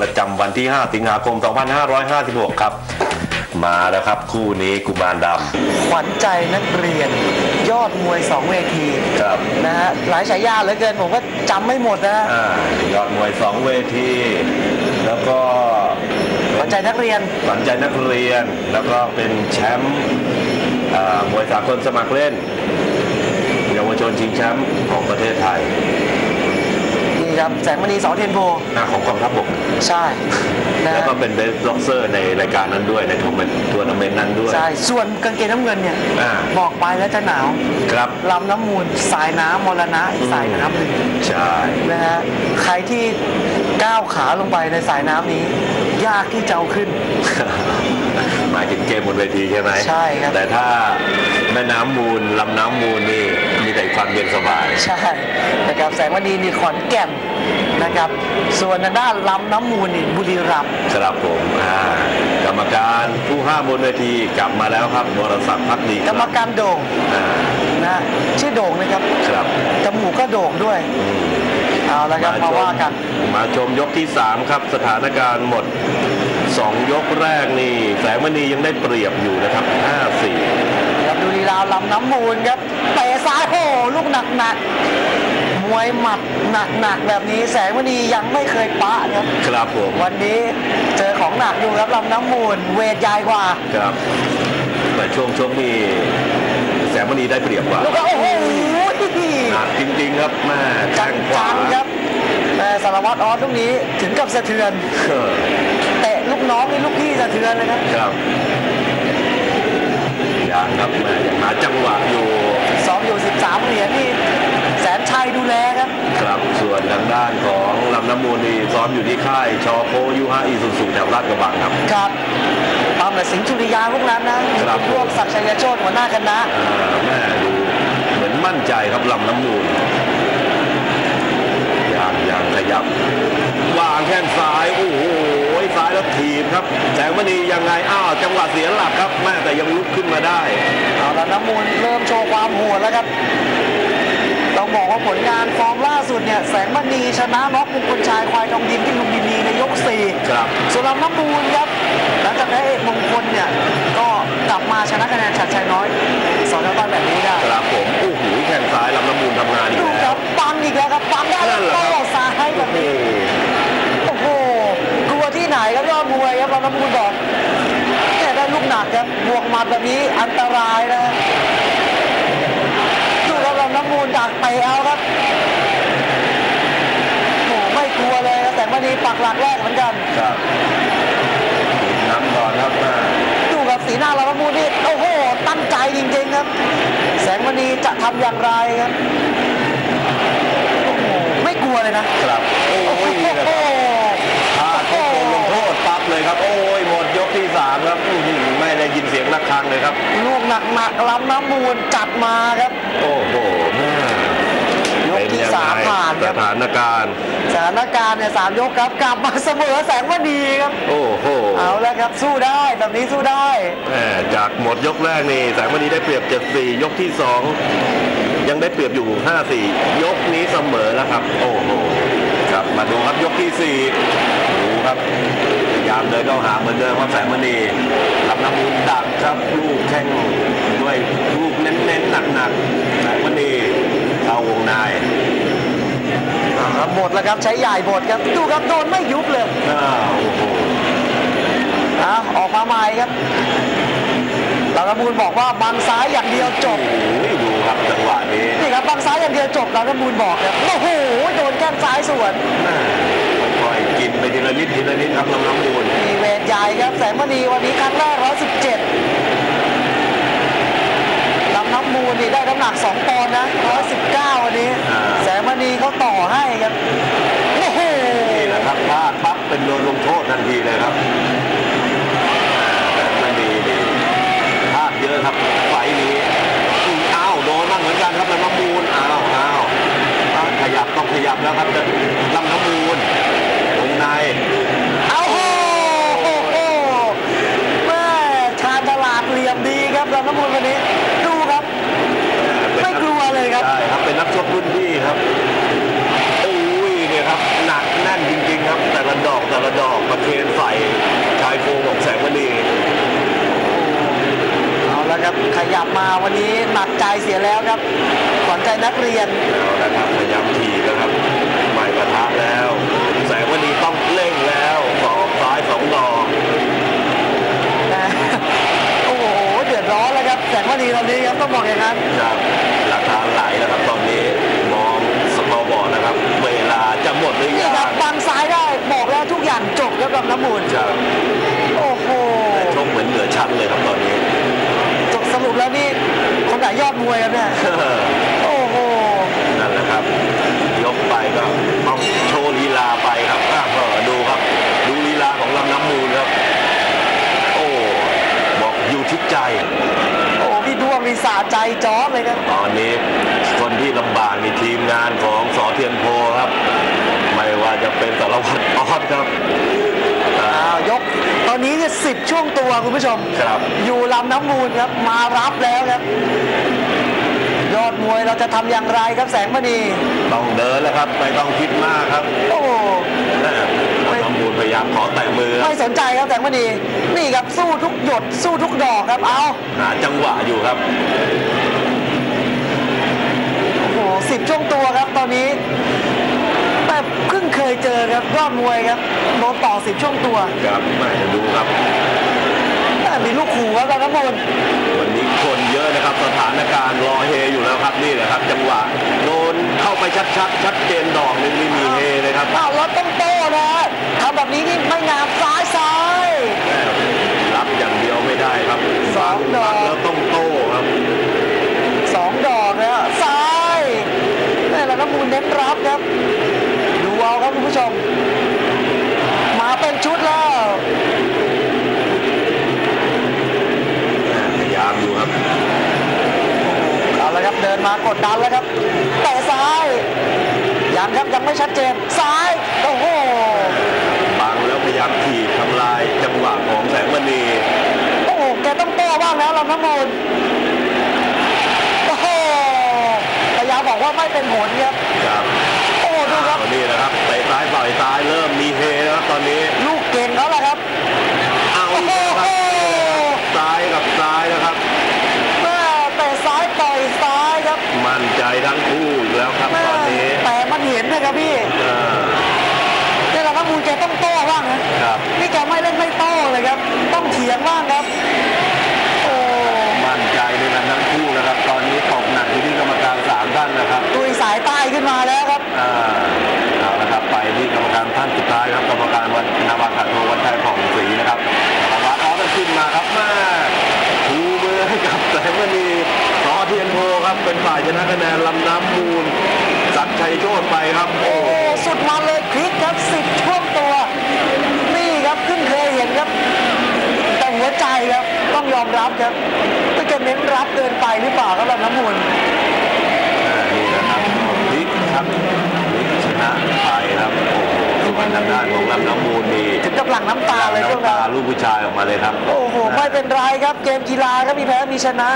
ประจำวันที่ 5 สิงหาคม 2556 ครับ มาแล้วครับคู่นี้กุมารดขวัญใจนักเรียน ยอดมวยสองเวทีำครับนะฮะหลายฉายาเหลือเกินผมก็จำไม่หมดนะฮะอ่ายอดมวย 2 เวที แล้วก็ขวัญใจนักเรียนขวัญใจนักเรียนแล้วก็เป็นแชมป์อ่ามวยสากลสมัครเล่นเยาวชนชิงแชมป์ของประเทศไทยนี่ ครับแสงมณีสอเทียนโพหน้าของกองทัพบกใช่นะแล้วฮะก็เป็นเบสบ็อกเซอร์ในรายการนั้นด้วยในทัวร์นาเมนต์ทัวร์นาเมนต์นั้นด้วย ใช่ ส่วนกางเกงน้ำเงินเนี่ยอ่าบอกไปแล้วจะหนาวครับลำน้ำมูลสายน้ำมรณะอีกสายน้ำหนึ่งใช่นะฮะใครที่ก้าวขาลงไปในสายน้ำนี้ ยากที่จะเอาขึ้น นเวทีใช่ไหมใช่ครับ แต่ถ้าแม่น้ำมูลลำน้ำมูลนี่มีแต่ความเย็นสบาย ใช่นะครับแสงมณีนี่ขอนแก่นนะครับ ส่วนทางด้านลำน้ำมูลนี่บุรีรัมย์ ครับผมอ่ากรรมการผู้ห้ามบนเวทีกลับมาแล้วครับบรศักดิ์พักดีคกรบรมการโด่งอ่านะชื่อโด่งนะครับครับจมูกก็โด่งด้วยอืมเอาละครับมาว่ากัน มาชมยกที่ 3 ครับ สถานการณ์หมด 2 ยกแรกนี่แสงมณียังได้เปรียบอยู่นะครับ 5-4ครับดูลีลาลำน้ำมูลครับเตะซ้ายโอ้โหลูกหนักหนักๆมวยหมัดหนักหนักๆแบบนี้แสงมณียังไม่เคยปะครับครับผมวันนี้เจอของหนักอยู่ครับลำน้ำมูลเวทใหญ่กว่าครับแต่ช่วงชกนี่แสงมณีได้เปรียบกว่าลูกก็โอ้โหหนักจริง ๆ ครับแม่จัแข้งงขวาจังๆครับแต่สารวัตรออสลูกนี้ถึงกับสะเทือนเออเตะลูก น้องนี่ลูกพี่สะเทือนเลยครับครับยังครับแม่ยังหาจังหวะอยู่ซ้อมอยู่ 13 เหรียญนี่แสนชัยดูแลครับครับส่วนทางด้านของลำน้ำมูลนี่ซ้อมอยู่ที่ค่ายชอโพยูฮาอีสุสุแถวลาดกระบังครับครับตามแต่สิงห์ชุริยาพวกนั้นนะครับพวกศักดิ์ชัยโชติหัวหน้าคณะอ่าแม่ดูเหมือนมั่นใจครับลำน้ำมูลยังยังขยับวางแข้งซ้ายโอ้โหซ้ายแล้วถีบครับ แสงมณียังไงอ้าวจังหวะเสียหลักครับแม่แต่ยังลุกขึ้นมาได้เอาละน้ำมูลเริ่มโชว์ความโหดแล้วครับต้องบอกว่าผลงานฟอร์มล่าสุดเนี่ยแสงมณีชนะน็อกมงคลชายควายทองดินที่ลุมพินีในยก4ครับส่วนลำน้ำมูลครับหลังจากนั้นเอกมงคลเนี่ยก็กลับมาชนะคะแนนชัดชัยน้อยสอนต้านแบบนี้ได้ครับผมโอ้โหแข้งซ้ายลำน้ำมูลทำงานอีกดูคแล้รัวบปังอีกแล้วครับปังได้นั่แล้ว นแหละครับ โต้ซ้ายแบ โอ้ บ โห นี้โอ้โหกลัวที่ไหน ครับยอดมวยครับลำน้ำมูลบอกแค่ได้ลูกหนักครับบวกหมัดแบบนี้อันตรายนะดูครับลำน้ำมูลดักไปเอาครับโอ้โหไม่กลัวเลยครับแต่วันนี้ปักหลักแรกเหมือนกันครับน้ำก่อนครับแม่ดูกับสีหน้าลำน้ำมูลนี่โอ้โหตั้งใจจริงๆครับ แสงมณีจะทำอย่างไรครับโอ้โหไม่กลัวเลยนะครับโอ้โอ้โหย หนักๆลำน้ำมูลจัดมาครับ โอ้โหแม่ยกที่เป็นยังไงสามผ่านคสรับถานการณ์สถานการณ์เนี่ยสามยกครับกลับมาเสมอแสงมณีครับ โอ้โหเอาแล้วครับสู้ได้แบบนี้สู้ได้แม่จากหมดยกแรกนี่แสงมณีได้เปรียบ 7-4 ยกที่2ยังได้เปรียบอยู่ 5-4 ยกนี้เสมอแล้วครับ โอ้โหครับมาดูครับยกที่4ดูครับพยายามเดินเข้าหาเหมือนเดิมครับแสงมณีรับน้ำมูลดักครับลูกแข้งด้วยลูกเน้นๆหนักๆแสงมณีเข้าวงในครับบทแล้วครับใช้ใหญ่บทครับดูครับโดนไม่ยุบเลยอ้าวโอ้โหอะออกมาใหม่ครับลำน้ำมูลบอกว่าบังซ้ายอย่างเดียวจบโอ้โหดูครับจังหวะนี้นี่ครับบังซ้ายอย่างเดียวจบลำน้ำมูลบอกครับโอ้โหโดนแข้งซ้ายสวน ทีละนิดทีละนิดครับลำน้ำมูลมีเวทใหญ่ครับแสงมณีวันนี้ครั้งแรก117ลำน้ำมูลนี่ได้น้ำหนัก 2ปอนด์นะ119 วันนี้อ่าแสงมณีเขาต่อให้ครับโอ้โหนี่แหละครับพลาดปั๊บเป็นโดนลงโทษทันทีเลยครับ ครับลำน้ำมูลวันนี้ดูครับ ไม่กลัวเลยครับใช่ครับเป็นนักชกรุ่นพี่ครับโอ้ยเนี่ยครับหนักแน่นจริง ๆ ครับ แต่ละดอกแต่ละดอกมาเทนใส่ชายโคงของแสงวันณีเอาละครับขยับมาวันนี้หนักใจเสียแล้วครับขวัญใจนักเรียนเอาละครับพยายามถีบนะครับไม่ปะทะแล้ว แสงวันณีต้อง ร้อนแล้วครับแสงมณีตอนนี้ครับต้องบอกอย่างนั้นครับราคาไหลแล้วครับตอนนี้มองสกอร์บอร์ดนะครับ เวลาจะหมดหรือนี่ยัครับงบังซ้ายได้บอกแล้วทุกอย่างจบครับลำน้ำมูลจะโอ้โหชกเหมือนเหนือชั้นเลยครับตอนนี้ จบสรุปแล้วนี่คนไหนยอดมวยครับเนี่ย 70 ช่วงตัวคุณผู้ชม ครับ อยู่ลำน้ำมูลครับมารับแล้วครับ ยอดมวยเราจะทำอย่างไรครับแสงมณีต้องเดินแล้วครับ ไม่ต้องคิดมากครับโอ้หะไม่ำบูลพยายามขอแต่มือไม่สนใจครับแสงมณีนี่ครับสู้ทุกหยดสู้ทุกดอกครับเอาหาจังหวะอยู่ครับ โอ้โหสิบช่วงตัวครับตอนนี้ ยเจอครับยอดมวยครับโดนต่อสิบช่วงตัวครับไม่ดูครับแต่มีลูกขู่ครับลำน้ำมูลวันนี้คนเยอะนะครับสถานการณ์รอเฮอยู่แล้วครับนี่แหละครับ จังหวะโดนเข้าไปชัดๆชัดเจนดอกหนึงไม่มีเฮเลยครับอ้าวแล้วต้องโต้นะทำแบบนี้นี่ไม่งามซ้ายซ้าย รับอย่างเดียวไม่ได้ครับ สองดอก รับแล้วต้องโต้ครับ สองดอกนะซ้ายนี่แหละน้ำมูลเน้นรับครับ ดูเอาครับคุณผู้ชม มาเป็นชุดแล้ว พยายามอยู่ครับ เอาละครับเดิน มากดดันแล้วครับ แต่ซ้ายยังครับยังไม่ชัดเจน ซ้าย โอ้โหบังแล้วพยายามถีบทำลายจังหวะของแสงมณีโอ้โหแกต้องโต้บ้างแล้วลำน้ำมูลโอ้โหแต่ยาบอกว่าไม่เป็นผลครับครับโอ้โหดูครับเอานี่นะครับเตะซ้ายต่อยซ้ายเริ่มมีเฮแล้วครับตอนนี้ ยงบ้างครับ โอ้มั่นใจในกันทั้งคู่นะครับ ตอนนี้ตกหนักอยู่ที่กรรมการสามท่านนะครับตุยสายใต้ขึ้นมาแล้วครับอ่าเอาละครับไปที่กรรมการท่านสุดท้ายครับกรรมการวันนาวาขัดโทวันชัยผ่องศรีนะครับสารวัตรออสขึ้นมาครับมาชูมือให้กับแสงมณีสอเทียนโพครับเป็นฝ่ายชนะคะแนนลำน้ำมูลสักดิ์ชัยโชตไปครับโอ้โอ้สุดมันเลยพลิกครับสิบช่วงตัว นี่ครับเพิ่งเคยเห็นครับ แต่หัวใจครับ ต้องยอมรับครับก็จะเน้นรับเกินไปหรือเปล่าครับลำน้ำมูลอ่านี่นะครับพลิกครับพลิกชนะไปครับโอ้โหส่วนทางด้านของลำน้ำมูลนี่ถึงกับหลั่งน้ำตาเลยพวกน้ำตาเราลูกผู้ชายออกมาเลยครับ โอ้โห ไม่เป็นไรครับ เกมกีฬาครับมีแพ้มีชนะ